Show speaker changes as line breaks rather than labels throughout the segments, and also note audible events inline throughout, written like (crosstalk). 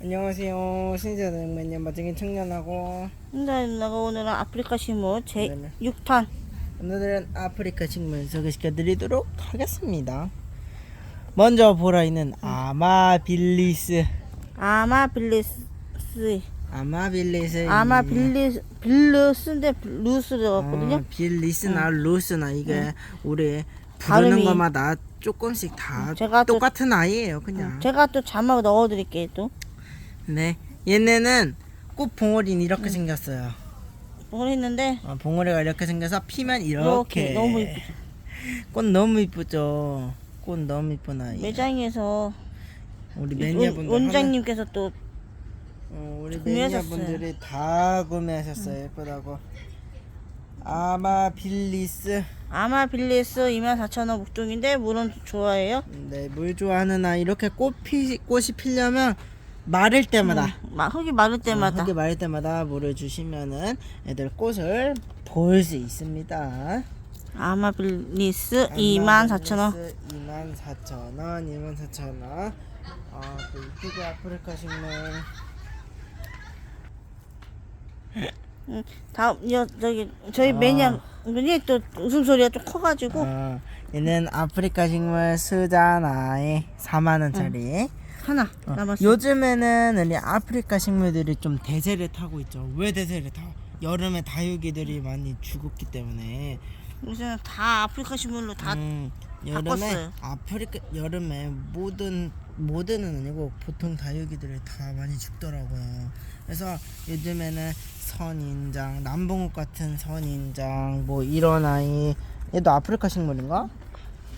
안녕하세요. 신세대맹년 마정인 청년하고
근데 내가 오늘은 아프리카 식물 제
네네.
6탄
오늘은 아프리카 식물 소개시켜 드리도록 하겠습니다. 먼저 보라 있는 아마빌리스
아마빌리스
아마빌리스
아마빌리스 빌루스인데 루스였거든요.
어, 빌리스나 루스나 이게 우리 부르는
발음이-
것마다 조금씩 다
제가 또-
똑같은 아이예요 그냥
제가 또 자막 넣어드릴게요 또.
네 얘네는 꽃 봉오리는 이렇게 생겼어요
모르겠는데
어, 봉오리가 이렇게 생겨서 피면 이렇게
이렇게 너무 이쁘죠. (laughs)
꽃 너무 이쁘죠. 꽃 너무 이쁜 아이.
매장에서
우리
원-
매니아분들
원장님께서 또
어, 우리
구매하셨어요.
매니아분들이 다 구매하셨어요. 예쁘다고. 아마빌리스.
아마빌리스 24,000원 목종인데 물은 좋아해요.
네, 물 좋아하는 아이 이렇게 꽃피 꽃이 피려면 마를 때마다
막 흙이 마를 때마다
어, 흙이 마를 때마다 물을 주시면은 애들 꽃을 볼 수 있습니다.
아마빌리스 24,000원.
24,000원, 24,000원. 아, 또 이쁘게 아프리카 식물.
응, 다음 여, 저기 저희
아.
매니아 분이 또 웃음소리가 좀 커가지고
어, 얘는 아프리카 식물 스자나의 4만 원짜리.
하나
어,
남았어.
요즘에는 우리 아프리카 식물들이 좀 대세를 타고 있죠. 왜 대세를 타? 여름에 다육이들이 많이 죽었기 때문에.
요새는 다 아프리카 식물로 다
음, 여름에
바꿨어요.
아프리카 여름에 모든 모든은 아니고 보통 다육이들이 다 많이 죽더라고요. 그래서 요즘에는 선인장, 남봉옥 같은 선인장, 뭐 이런 아이 얘도 아프리카 식물인가?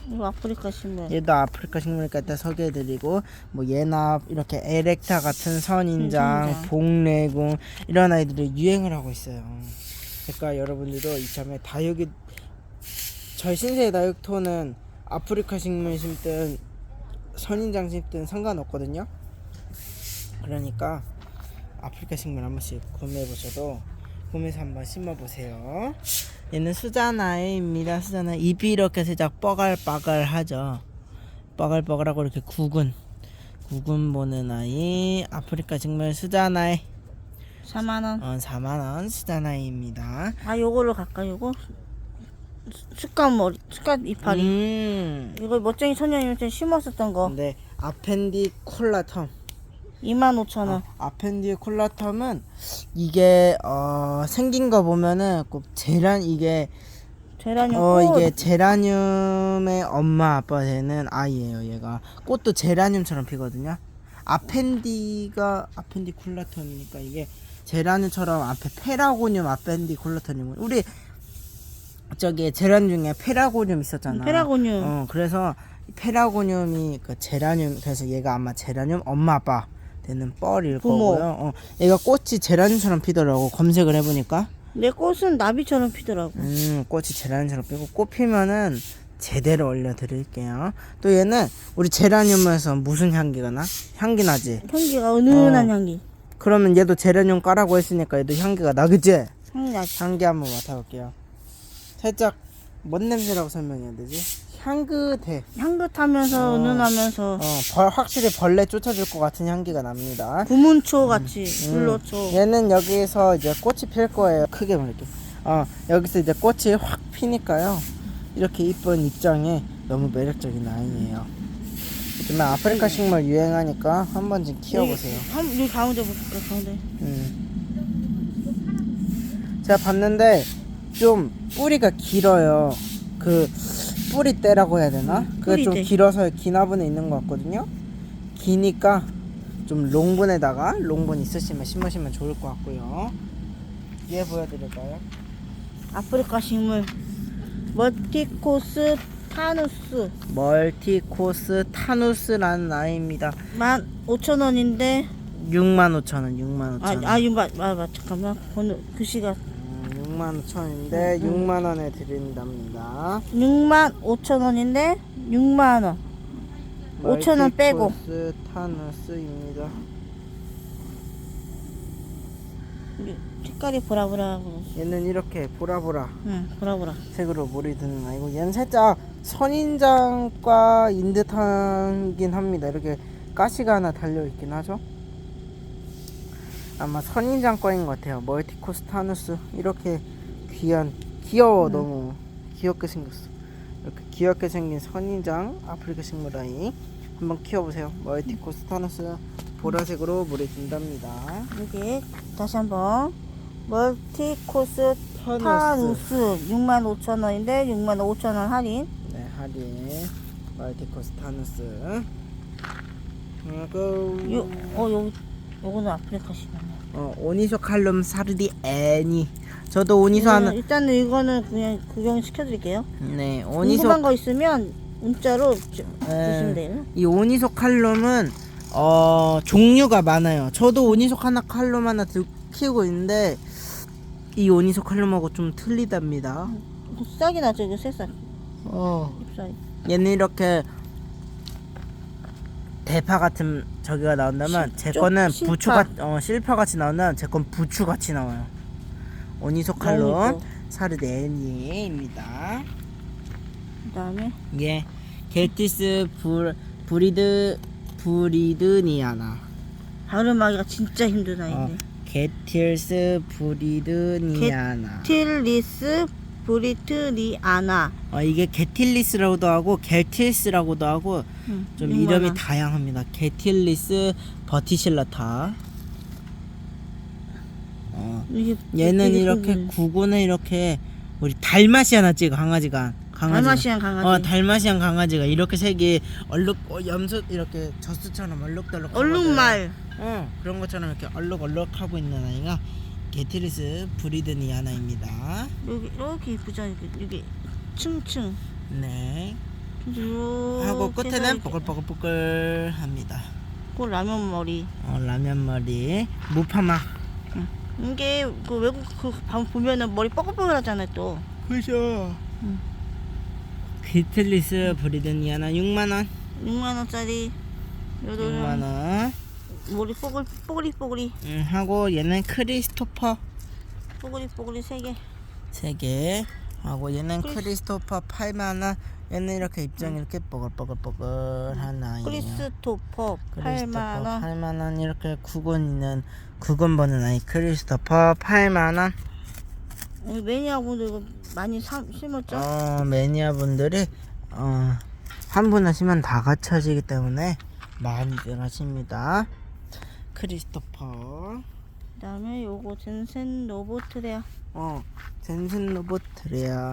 이거 아프리카 식물.
얘도 아프리카 식물이니까 이따 소개해드리고 뭐 얘나 이렇게 에렉타 같은 선인장,
선인장.
복래궁 이런 아이들이 유행을 하고 있어요. 그러니까 여러분들도 이참에 다육이 저희 신세의 다육토는 아프리카 식물 심든 선인장 심든 상관없거든요. 그러니까 아프리카 식물 한 번씩 구매해 보셔도 구매해서 한번 심어 보세요. 얘는 수자나입니다. 수자나 입이 이렇게 살짝 뻐글뻐글하죠. 뻐글뻐글하고 이렇게 구근 구근 보는 아이 아프리카 식물 수자나의
4만 원.
어, 4만 원 수자나입니다.
아 요걸로 갈까 요거? 숯갓 머리, 숯갓 이파리.
음.
이거 멋쟁이 때 심었었던 거.
네, 아펜디콜라텀.
25,000원.
어, 아펜디콜라텀은 이게 어, 생긴 거 보면은 꼭 제란 이게
제라늄
어
꽃.
이게 제라늄의 엄마 아빠 되는 아이예요. 얘가 꽃도 제라늄처럼 피거든요. 아펜디가 아펜디 콜라텀이니까 이게 제라늄처럼 앞에 페라고늄 아펜디 콜라텀이고 우리 저기 제라늄 중에 페라고늄 있었잖아.
페라고늄.
어 그래서 페라고늄이 그 제라늄 그래서 얘가 아마 제라늄 엄마 아빠 되는 뻘일
부모.
거고요. 어 얘가 꽃이 제라늄처럼 피더라고 검색을 해보니까.
내 꽃은 나비처럼 피더라고.
음, 꽃이 제라늄처럼 피고 꽃 피면은 제대로 올려드릴게요. 또 얘는 우리 제라늄에서 무슨 향기가 나? 향기 나지?
향기가 은은한
어.
향기.
그러면 얘도 제라늄 까라고 했으니까 얘도 향기가 나그지?
향기 나지.
향기 한번 맡아볼게요. 살짝 뭔 냄새라고 설명해야 되지? 향긋해.
향긋하면서
어.
은은하면서
어, 벌, 확실히 벌레 쫓아줄 것 같은 향기가 납니다.
구문초 같이
음.
불로초.
얘는 여기서 이제 꽃이 필 거예요. 크게 말할게. 어, 여기서 이제 꽃이 확 피니까요. 이렇게 이쁜 입장에 너무 매력적인 아이예요. 요즘에 아프리카 식물 유행하니까 한 번쯤 키워보세요.
한, 여기 가운데 볼까 가운데.
음. 제가 봤는데 좀 뿌리가 길어요. 그 뿌리대라고 해야 되나? 그게 좀
뿌리대.
길어서 기나분에 있는 것 같거든요. 기니까 좀 롱분에다가 롱분 있으시면 심으시면 좋을 것 같고요. 얘 보여드릴까요?
아프리카 식물. 멀티코스 타누스.
멀티코스 타누스라는 아이입니다.
15,000원인데
65,000원, 65,000원.
아, 아, 이거 맞, 맞, 맞, 잠깐만. 번호, 글씨가
음, 65,000원인데 6만 원에 드린답니다.
65,000원인데 6만 원. 5,000원 빼고.
멀티코스 타누스입니다.
색깔이 보라보라.
얘는 이렇게 보라보라
응, 보라보라.
색으로 물이 드는 아이고 얘는 살짝 선인장과인 듯하긴 합니다. 이렇게 가시가 하나 달려 있긴 하죠. 아마 선인장 거인 것 같아요. 멀티코스타누스 이렇게 귀한 귀여워
음.
너무 귀엽게 생겼어. 이렇게 귀엽게 생긴 선인장 아프리카 식물아이 한번 키워보세요. 멀티코스타누스 보라색으로 물에 든답니다.
여기 다시 한번 멀티코스
타누스.
타누스 65,000원인데 65,000원 할인
네 할인 멀티코스 타누스. 그리고
요, 어 여기 요거는 아프리카 시면
어 오니소 칼룸 사르디 애니. 저도 오니소 하나
일단은 이거는 그냥 구경 시켜드릴게요
네 오니소
궁금한 거 있으면 문자로 주,
네.
주시면 돼요
이 오니소 칼룸은 어 종류가 많아요. 저도 오니소 하나 칼룸 하나 들, 키우고 있는데 이 오니소 칼룸하고 좀 틀리답니다.
싸긴 하죠 이거 세살
어
잎사이
얘는 이렇게 대파 같은 저기가 나온다면
제좀
거는
실파.
부추가 어 실파 같이 나온다면 제 건 부추 같이 나와요. 오니소
너무
칼룸
이뻐.
사르데니입니다.
그 다음에
예, 게티스 불 브리드 브리드니아나.
발음하기가 진짜 힘든
어,
아이인데
게틸스 브리드니아나.
틸리스 브리트리아나
어, 이게 게틸리스라고도 하고 겔틸스라고도 하고
응,
좀
6만
이름이
원.
다양합니다. 게틸리스 버티실라타. 어,
이게
얘는
되게
이렇게 구근에 이렇게 우리 달마시아나지 강아지가. 강아지.
달마시안 강아지
어, 달마시안 강아지가 이렇게 색이 얼룩 어, 염소 이렇게 젖소처럼 얼룩덜룩.
얼룩말
어 그런 것처럼 이렇게 얼룩얼룩 하고 있는 아이가 게티리스 브리드니아나입니다.
여기 이렇게 이쁘죠 여기 여기 층층
네. 하고 끝에는
해서
뽀글뽀글뽀글합니다.
그 라면 머리
어, 라면 머리 무파마.
이게 그 외국 그 방- 보면은 머리 뻐글뻐글하잖아요 또
그죠.
응.
게티리스 브리드니아나 6만 원.
6만 원짜리
6만
요거는
원.
머리 뽀글 뽀글이 뽀글이
음, 하고 얘는 크리스토퍼
뽀글이 뽀글이 세 개.
3개. 하고 얘는
크리스-
크리스토퍼 8만 원. 얘는 이렇게 입장 이렇게 뽀글뽀글뽀글한 아이예요.
크리스토퍼
크리스토퍼
8만 원.
8만 원 이렇게 구건 있는 구건 버는 아이 크리스토퍼 8만 원.
우리 매니아분들 이거 많이 사, 심었죠?
어 매니아 분들이 어 한 분 하시면 다 갖춰지기 때문에 많이 들 하십니다. 크리스토퍼
그다음에 요거 젠센 로보트래요.
어 젠슨 로보트래야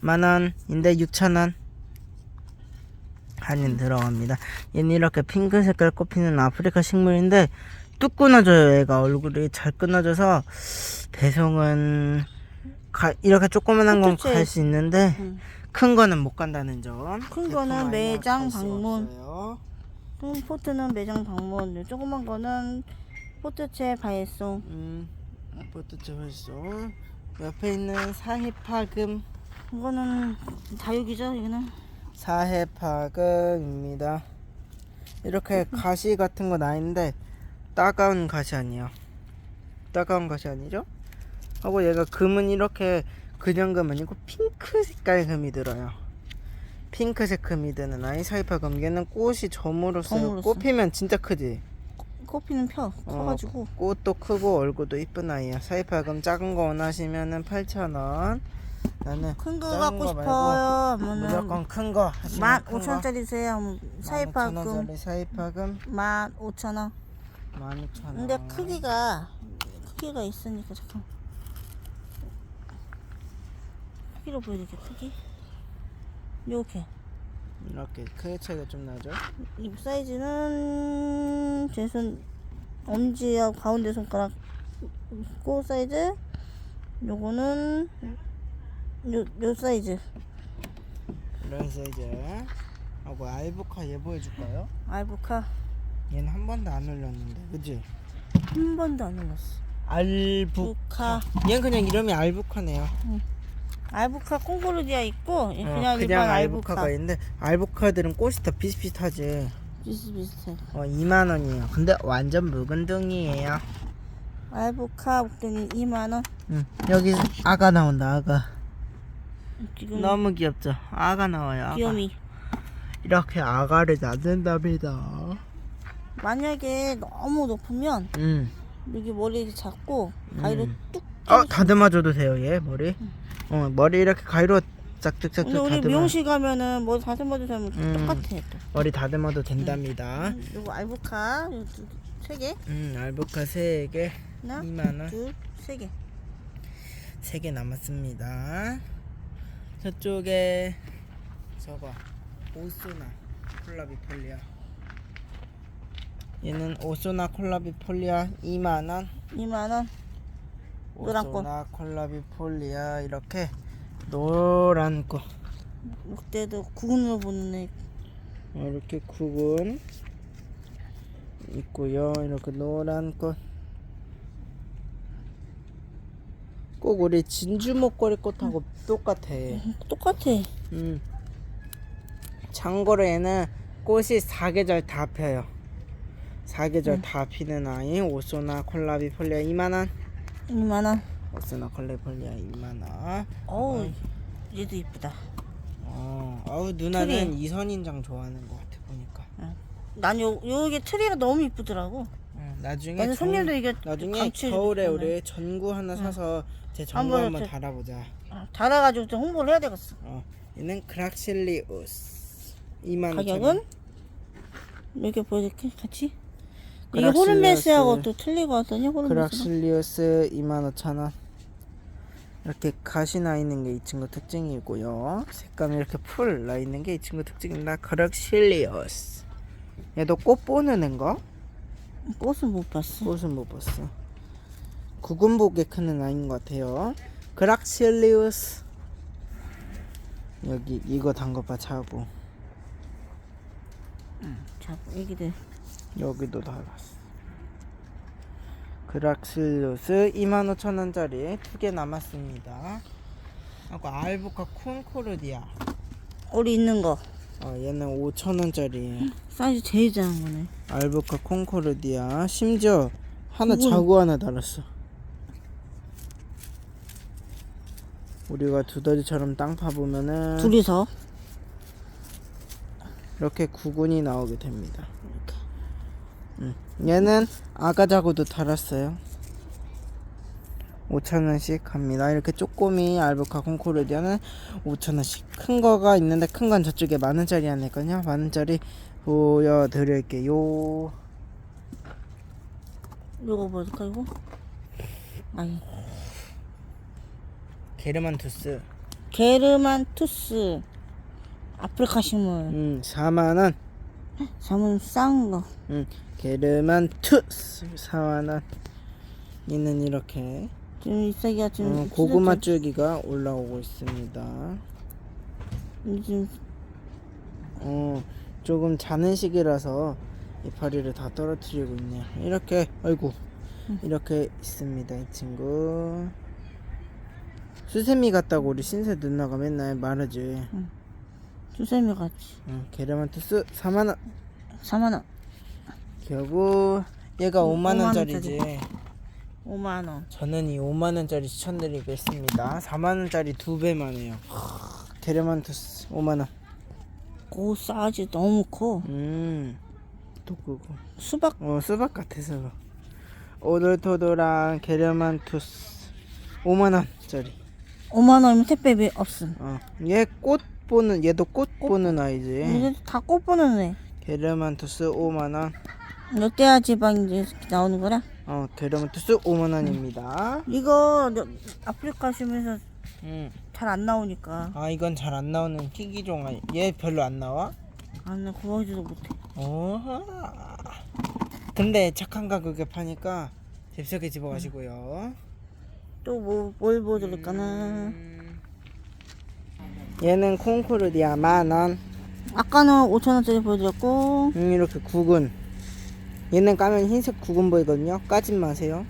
만 원인데 6천 원 할인 들어갑니다. 얘는 이렇게 핑크 색깔 꼽히는 아프리카 식물인데 뚝 끊어져요. 얘가 얼굴이 잘 끊어져서 배송은 가, 이렇게 조그만한 건. 갈 수 있는데
응.
큰 거는 못 간다는 점.
큰 거는 매장 방문.
없어요.
큰 포트는 매장 방문. 조그만 거는 포트체 발송.
음, 포트체 활송. 옆에 있는 사해파금
이거는 다육이죠, 이거는.
사해파금입니다. 이렇게 가시 같은 거나 있는데 따가운 가시 아니에요. 따가운 가시 아니죠? 하고 얘가 금은 이렇게 그냥 금 아니고 핑크 색깔 금이 들어요. 핑크색 금이 드는 아이 사이파금 얘는 꽃이 점으로써
점으로써.
꽃피면 진짜 크지.
코피는 펴. 커가지고.
꽃도 크고 얼굴도 이쁜 아이야. 사이파금 작은 거 원하시면은 8,000원. 나는
큰 거
작은
갖고
거
싶어요.
말고
하면은
무조건 큰 거.
만 오천 원짜리 주세요. 사이파금
15,000원짜리 사이파금
만 오천 원.
15,000원.
근데 크기가 크기가 있으니까 잠깐 크기로 보여드릴게요 크기 요렇게
이렇게 크기 차이가 좀 나죠?
이 사이즈는 제 손 엄지하고 가운데 손가락 코 사이즈 요거는 요, 요 사이즈
이런 사이즈. 하고 알부카 얘 보여줄까요?
알부카
얘는 한 번도 안 올렸는데, 그지?
한 번도 안 올랐어
알부카.
부카
얘는 그냥 이름이 알부카네요.
알부카 콩고르디아 있고
어,
그냥
그냥,
일반
알부카가
알부카
있는데 알부카들은 꽃이 다 비슷비슷하지.
비슷비슷해
어, 2만 원이에요. 근데 완전 묵은둥이에요.
알부카 목돈이 2만 원
응. 여기 아가 나온다. 아가.
지금
너무 귀엽죠? 아가 나와요. 아가.
귀요미
이렇게 아가를 낳는답니다.
만약에 너무 높으면
음.
여기 머리 잡고 가위로
음.
뚝.
어 다듬어 줘도 돼요 얘 머리 어 머리 이렇게 가위로 짝짝짝짝
근데 우리
다듬어
미용실 가면은 뭐 다듬어도 되면
음.
똑같아 또.
머리 다듬어도 된답니다
음, 요거 알부카 요두세 개,
음 알보카 3개
하나,
2만원
둘, 세 개.
3개 남았습니다 저쪽에 저거 오소나 콜라비 폴리아 얘는 오소나 콜라비 폴리아 2만원
2만 원. 노란 꽃.
오소나 콜라비폴리아 이렇게 노란 꽃
이때도 구근으로 보는 애.
이렇게 구근 있고요. 이렇게 노란 꽃. 꼭 우리 진주 목걸이 꽃하고 똑같아. (laughs)
똑같아.
음. 참고로 얘는 꽃이 사계절 다 펴요. 사계절 다 피는 아이 오소나 콜라비폴리아 2만 원.
2만 원.
오소나 콜라비폴리아 2만 원.
어우, 얘도 이쁘다.
어, 아우 누나는
트리.
이선인장 좋아하는 것 같아 보니까.
난 요, 요게 트리가 너무 이쁘더라고.
어, 나중에
손님도 이게
나중에 겨울에. 우리 전구 하나 사서 제 전구
한번
한번
저-
달아보자.
아, 달아가지고 좀 홍보를 해야 되겠어.
어, 얘는 크락실리우스 2만
가격은? 이렇게 보여줄게, 같이. 이게
그락실리우스.
호르메스하고 또 틀리거든요, 호르메스는.
크락실리우스 2만 5천 원. 이렇게 가시 나 있는 게 이 친구 특징이고요. 색감이 이렇게 풀 나 있는 게 이 친구 특징입니다. 크락실리우스. 얘도 꽃 보는 앤가?
꽃은 못 봤어.
꽃은 못 봤어. 구근복에 크는 아이인 것 같아요. 그락실리우스. 여기 이거 단거봐 차고
자, 애기들.
여기도 달았어. 그락실리우스 25,000원짜리 두 개 남았습니다. 하고 알보카 콘코르디아.
우리 있는 거.
어, 얘는 5,000원짜리.
사이즈 제일 작은 거네.
알보카 콘코르디아. 심지어 하나
그건-
자구 하나 달았어. 우리가 두더지처럼 땅 파보면은
둘이서.
이렇게 구근이 나오게 됩니다. 얘는 아가 자구도 달았어요. 5천원씩 합니다. 이렇게 쪼꼬미 알보카 콩코르디아는 5천원씩. 큰 거가 있는데 큰 건 저쪽에 만원짜리 안에 있거든요. 만원짜리 보여드릴게요.
이거 보여줄까, 이거? 아니.
게르만투스.
게르만투스. 아프리카 식물.
음, 4만원.
사문 싼 거.
음, 게르만 투스. 4만원. 얘는 이렇게
지금 이사기가 지금
어, 고구마 줄기가 올라오고 있습니다.
지금
어, 조금 자는 시기라서 이파리를 다 떨어뜨리고 있네요. 이렇게, 아이고, 이렇게 있습니다, 이 친구. 수세미 같다고 우리 신세 누나가 맨날 말하지.
수세미 같이.
응, 게르만투스 4만 원.
4만 원.
겨우 얘가
음,
5만 원짜리지.
5만 원.
저는 이 5만 원짜리 추천드리겠습니다. 4만 원짜리 두 배만 해요. 게르만투스 5만 원.
고 사이즈 너무 커.
음, 또 그거.
수박
어 수박 같아서 오돌토돌한 게르만투스 5만 원짜리
5만 원이면 택배비 없음.
어 얘 꽃 보는 얘도 꽃 보는 아이지
이제 다 꽃 보는 애.
게르만투스 5만 원
롯데아 지방 이제 나오는 거라.
어 게르만투스 5만 원입니다
이거 너- 아프리카 심에서
음.
잘 안 나오니까
아 이건 잘 안 나오는 희귀종 아이 얘 별로 안 나와?
안 구하지도 못해.
어 근데 착한 가격에 파니까 잽싸게 집어가시고요
또 뭐 뭘 보여드릴까나.
음. 얘는 콩코르디아 만 원
아까는 5천 원짜리 보여드렸고
음, 이렇게 구근. 얘는 까면 흰색 구근 보이거든요. 까지 마세요.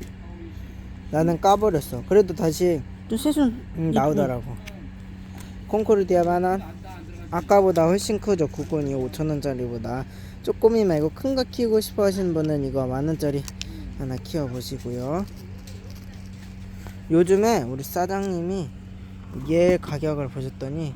나는 까버렸어. 그래도 다시
또 새순
음, 나오더라고. 콩코르디아 만원. 아까보다 훨씬 크죠. 구근이 5천원짜리보다. 쪼꼬미 말고 큰 거 키우고 싶어 하시는 분은 이거 만원짜리 하나 키워보시고요. 요즘에 우리 사장님이 얘 가격을 보셨더니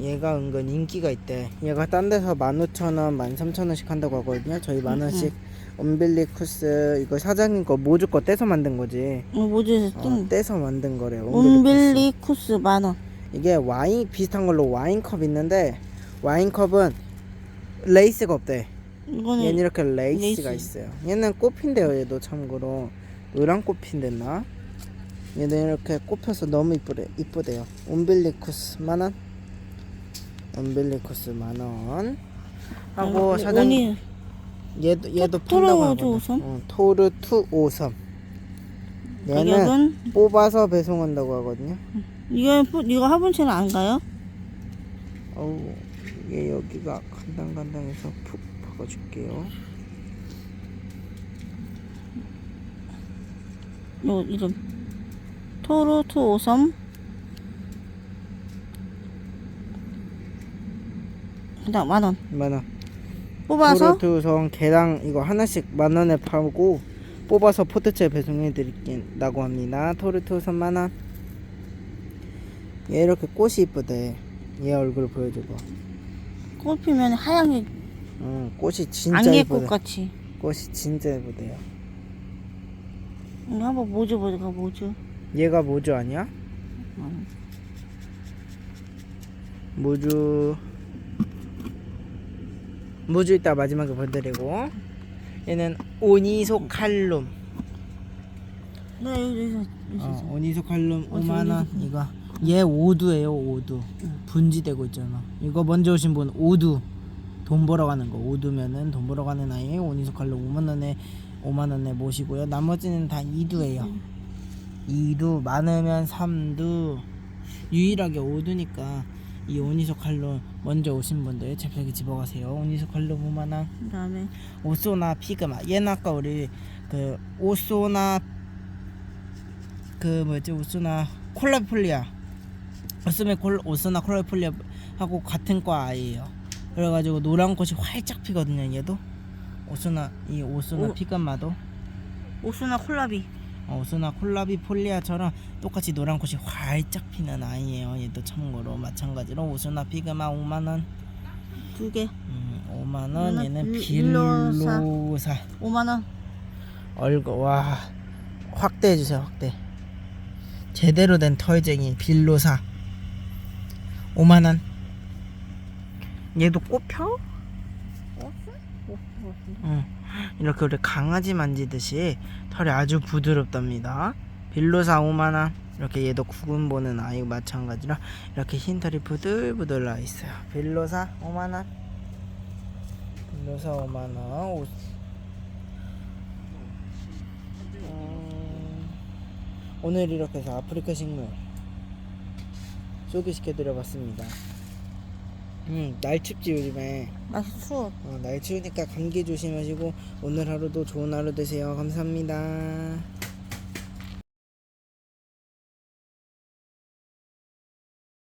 얘가 은근 인기가 있대. 얘가 딴 데서 15,000원, 13,000원씩 한다고 하거든요. 저희 만원씩 엄빌리쿠스 이거 사장님 거 모주 거 떼서 만든 거지.
어, 모주에서
어,
뜬
떼서 만든 거래요. 엄빌리쿠스.
온빌리쿠스 만 원
이게 와인 비슷한 걸로 와인컵 있는데 와인컵은 레이스가 없대.
이거는
얘는 이렇게 레이스가
레이스.
있어요. 얘는 꽃핀데요. 얘도 참고로 노란 꽃핀 됐나? 얘는 이렇게 꼽혀서 너무 이쁘래 이쁘대요. 온빌리쿠스 만 원. 온빌리쿠스 만 원. 하고
아,
사장
오니
얘도 얘도
토-
판다고 하거든.
오섬?
어, 토르 투 오섬. 얘는
가격은
뽑아서 배송한다고 하거든요.
이거 푸- 이거 화분체는 안 가요?
어우 이게 여기가 간당간당해서 푹 박아줄게요.
요 이름 토르2 오섬 그다음 만원
만원.
뽑아서
토르투성 개당 이거 하나씩 만 원에 팔고 뽑아서 포트채 배송해 드린다고 합니다. 토르투선 만 원. 얘 이렇게 꽃이 이쁘대. 얘 얼굴 보여줘봐.
꽃 피면 하얀
응, 꽃이 진짜
안개꽃
이쁘대.
같이
꽃이 진짜 이쁘대요.
이거 한번 모주 보자 모주
얘가 모주 아니야?
응.
모주 모주 이따 마지막에 보여드리고. 얘는 오니소칼룸.
네 여기 여기
어, 오니소칼룸
어디
5만 원
오니소칼룸?
이거. 얘 오두예요 오두. 분지되고 있잖아 이거 먼저 오신 분 오두. 돈 벌어 가는 거. 오두면은 돈 벌어 가는 아이 오니소칼룸 5만 원에 5만 원에 모시고요. 나머지는 다 이두예요. 이두 많으면 삼두. 유일하게 오두니까 이 오니소칼룸 먼저 오신 분들 잽싸게 집어가세요. 오니소칼룸 5만 원
그다음에
오소나 피그마. 얘는 아까 우리 그 오소나 그 뭐지? 오소나 콜라폴리아. 어스메 콜 오소나 콜라폴리아 하고 같은 과 아이예요. 그래가지고 노란 꽃이 활짝 피거든요 얘도. 오소나 이 오소나
오.
피그마도.
오수나 콜라비
어, 오소나 콜라비 폴리아처럼 똑같이 노란 꽃이 활짝 피는 아이예요. 얘도 참고로 마찬가지로 오소나 피그마 5만원.
두 개.
음, 5만원. 얘는
빌-
빌로사,
빌로사. 5만 원.
얼굴 와. 확대해 주세요 확대. 제대로 된 털쟁이 빌로사. 5만 원. 얘도 꽃펴? 응. 이렇게 우리 강아지 만지듯이 털이 아주 부드럽답니다. 빌로사 5만 원 이렇게 얘도 구근 보는 아이 마찬가지로 이렇게 흰 털이 부들부들 나 있어요. 빌로사 5만 원 빌로사 5만 원 옷- 음, 오늘 이렇게 해서 아프리카 식물 소개시켜 드려봤습니다. 음, 날 춥지 요즘에.
맛이 추워
어, 날 추우니까 감기 조심하시고 오늘 하루도 좋은 하루 되세요. 감사합니다.